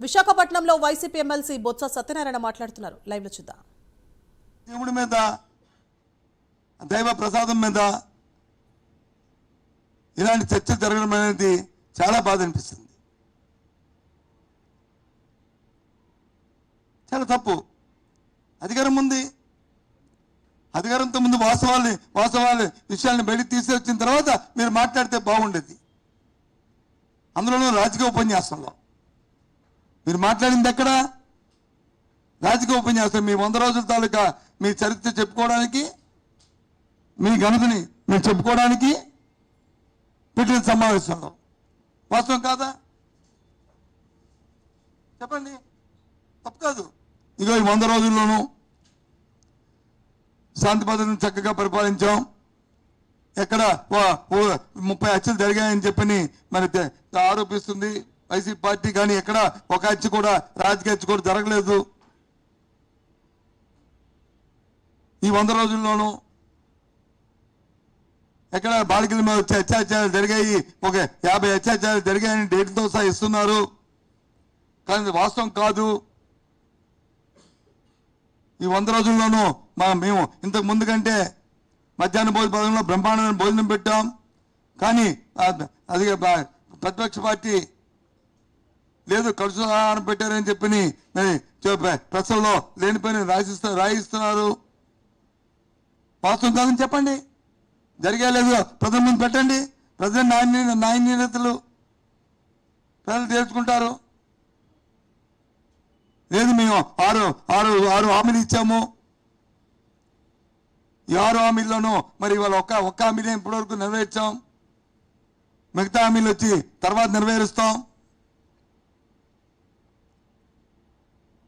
విశాఖపట్నంలో YCP MLC Botsa Satyanarayana మాట్లాడుతున్నారు. లైవ్లో చూద్దాం. దేవుడి మీద దైవ ప్రసాదం మీద ఇలాంటి చర్చ జరగడం అనేది చాలా బాధ అనిపిస్తుంది. చాలా తప్పు. అధికారం ఉంది. అధికారంతో ముందు వాస్తవాల్ని వాస్తవాలు విషయాల్ని బయటికి తీసుకొచ్చిన తర్వాత మీరు మాట్లాడితే బాగుండేది. అందులోనూ రాజకీయ ఉపన్యాసంలో. మీరు మాట్లాడింది ఎక్కడ? రాజకీయ ఉపన్యాసం మీ వంద రోజుల తాలూకా మీ చరిత్ర చెప్పుకోవడానికి మీ ఘనతని మీరు చెప్పుకోవడానికి పెట్టిన సమావేశాలు. వాస్తవం కాదా? చెప్పండి. తప్పు కాదు. ఇగో ఈ వంద రోజుల్లోనూ శాంతి భద్రతను చక్కగా పరిపాలించాం. ఎక్కడ ఓ- ఓ ముప్పై హత్యలు జరిగాయని చెప్పని మరి ఆరోపిస్తుంది. వైసీపీ పార్టీ కానీ ఎక్కడ ఒక హత్య కూడా రాజకీయ హత్య కూడా జరగలేదు. ఈ వంద రోజుల్లోనూ ఎక్కడ బాలికల మీద వచ్చే అత్యాచారాలు జరిగాయి. ఒక యాభై అత్యాచారాలు జరిగాయని డేట్తో సహా ఇస్తున్నారు. కానీ వాస్తవం కాదు. ఈ వంద రోజుల్లోనూ మా మేము ఇంతకు ముందు కంటే మధ్యాహ్న భోజన పథకంలో బ్రహ్మాండమైన భోజనం పెట్టాం. కానీ అది ప్రతిపక్ష పార్టీ లేదు కలుసు ఆహారం పెట్టారని చెప్పి ప్రశ్నలో లేనిపోయిన రాసిస్తూ రాయిస్తున్నారు. వాస్తవం కాదని చెప్పండి. జరిగే లేదు ప్రజల ముందు పెట్టండి. ప్రజల నాణ్య నాణ్యతలు ప్రజలు తెలుసుకుంటారు లేదు మేము ఆరు ఆరు ఆరు హామీలు ఇచ్చాము. ఈ ఆరు హామీల్లోనూ మరి ఇవాళ ఒక్క ఒక్క హామీనే ఇప్పటివరకు నెరవేర్చాం. మిగతా హామీలు వచ్చి తర్వాత నెరవేరుస్తాం.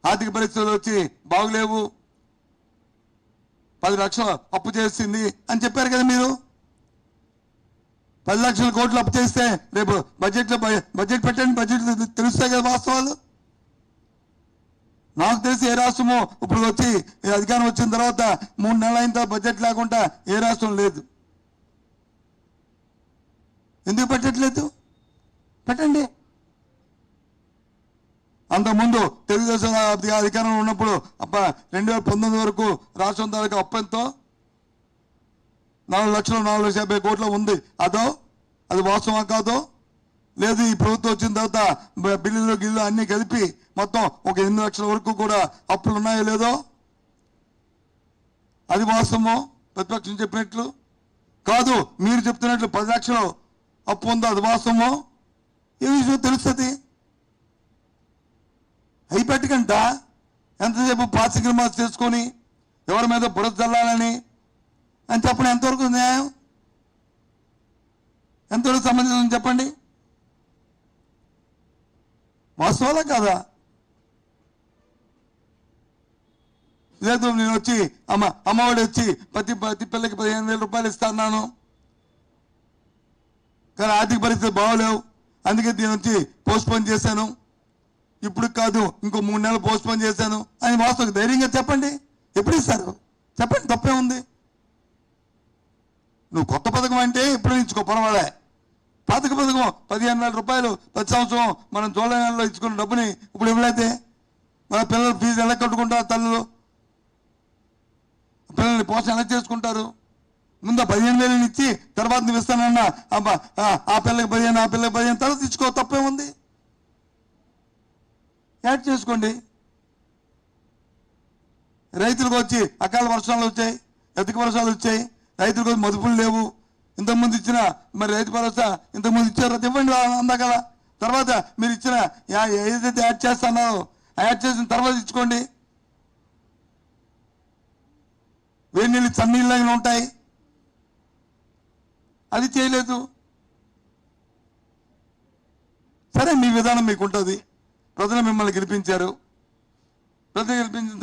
ఆర్థిక పరిస్థితులు వచ్చి బాగులేవు. పది లక్షలు అప్పు చేసింది అని చెప్పారు కదా మీరు? పది లక్షల కోట్లు అప్పు చేస్తే రేపు బడ్జెట్లో బడ్జెట్ పెట్టండి బడ్జెట్ తెలుస్తాయి కదా వాస్తవాలు. నాకు తెలిసి ఏ రాష్ట్రము ఇప్పుడు వచ్చి అధికారం వచ్చిన తర్వాత మూడు నెలల అయిన తర్వాత బడ్జెట్ లేకుండా ఏ రాష్ట్రం లేదు. ఎందుకు పెట్టట్లేదు? పెట్టండి. అంతకుముందు తెలుగుదేశం అధికారంలో ఉన్నప్పుడు అప్ప రెండు వేల పంతొమ్మిది వరకు రాష్ట్రం తాలూకా అప్పంతో నాలుగు లక్షలు నాలుగు లక్షల యాభై కోట్ల ఉంది. అదో? అది వాస్తవం కాదో? లేదు ఈ ప్రభుత్వం వచ్చిన తర్వాత బిల్లులు గిల్లు అన్ని కలిపి మొత్తం ఒక ఎనిమిది లక్షల వరకు కూడా అప్పులు ఉన్నాయో లేదో? అది వాస్తవమో? ప్రతిపక్షం చెప్పినట్లు? కాదు మీరు చెప్తున్నట్లు పది లక్షలు అప్పు ఉందో? అది వాస్తవమో? ఏ విషయం తెలుస్తుంది. అయి పెట్టకంట? ఎంతసేపు పాసిగ్రమా చేసుకొని ఎవరి మీద బురద చల్లాలని? అని చెప్పడం ఎంతవరకు న్యాయం? ఎంతవరకు సంబంధించిన చెప్పండి? వాస్తవాలా కాదా? లేదు నేను వచ్చి అమ్మ అమ్మఒడి వచ్చి ప్రతి ప్రతి పిల్లకి పదిహేను వేల రూపాయలు ఇస్తాను కానీ ఆర్థిక పరిస్థితి బాగోలేవు. అందుకే దీని వచ్చి పోస్ట్ పోన్ చేశాను. ఇప్పుడు కాదు ఇంకో మూడు నెలలు పోస్ట్పోన్ చేశాను అని వాస్తవం ధైర్యంగా చెప్పండి. ఎప్పుడు ఇస్తారు? చెప్పండి తప్పే ఉంది. నువ్వు కొత్త పథకం అంటే ఎప్పుడు ఇచ్చుకో పొరవాడే పాతక పథకం పదిహేను వేల రూపాయలు ప్రతి సంవత్సరం మనం జూలై నెలలో ఇచ్చుకున్న డబ్బుని ఇప్పుడు ఇవ్వలేదే. మన పిల్లలు ఫీజు ఎలా కట్టుకుంటారు తల్లులు? పిల్లల్ని పోషణ ఎలా చేసుకుంటారు? ముందు పదిహేను వేలు ఇచ్చి తర్వాత నువ్వు ఇస్తానన్నా అబ్బా, ఆ ఆ పిల్లకి పదిహేను ఆ పిల్లకి పదిహేను తర్వాత ఇచ్చుకో తప్పే ఉంది. యాడ్ చేసుకోండి. రైతులకు వచ్చి అకాల వర్షాలు వచ్చాయి ఎదుక వర్షాలు వచ్చాయి రైతులకు వచ్చి మదుపులు లేవు. ఇంతకుముందు ఇచ్చిన మరి రైతు భరోసా ఇంతకుముందు ఇచ్చారో ఇవ్వండి అందా కదా. తర్వాత మీరు ఇచ్చిన ఏదైతే యాడ్ చేస్తున్నారో యాడ్ చేసిన తర్వాత ఇచ్చుకోండి. వేడి నీళ్ళు చన్నీళ్ళు ఉంటాయి. అది చేయలేదు. సరే మీ విధానం మీకు ఉంటుంది ప్రజలు మిమ్మల్ని గెలిపించారు. ప్రజలు గెలిపించిన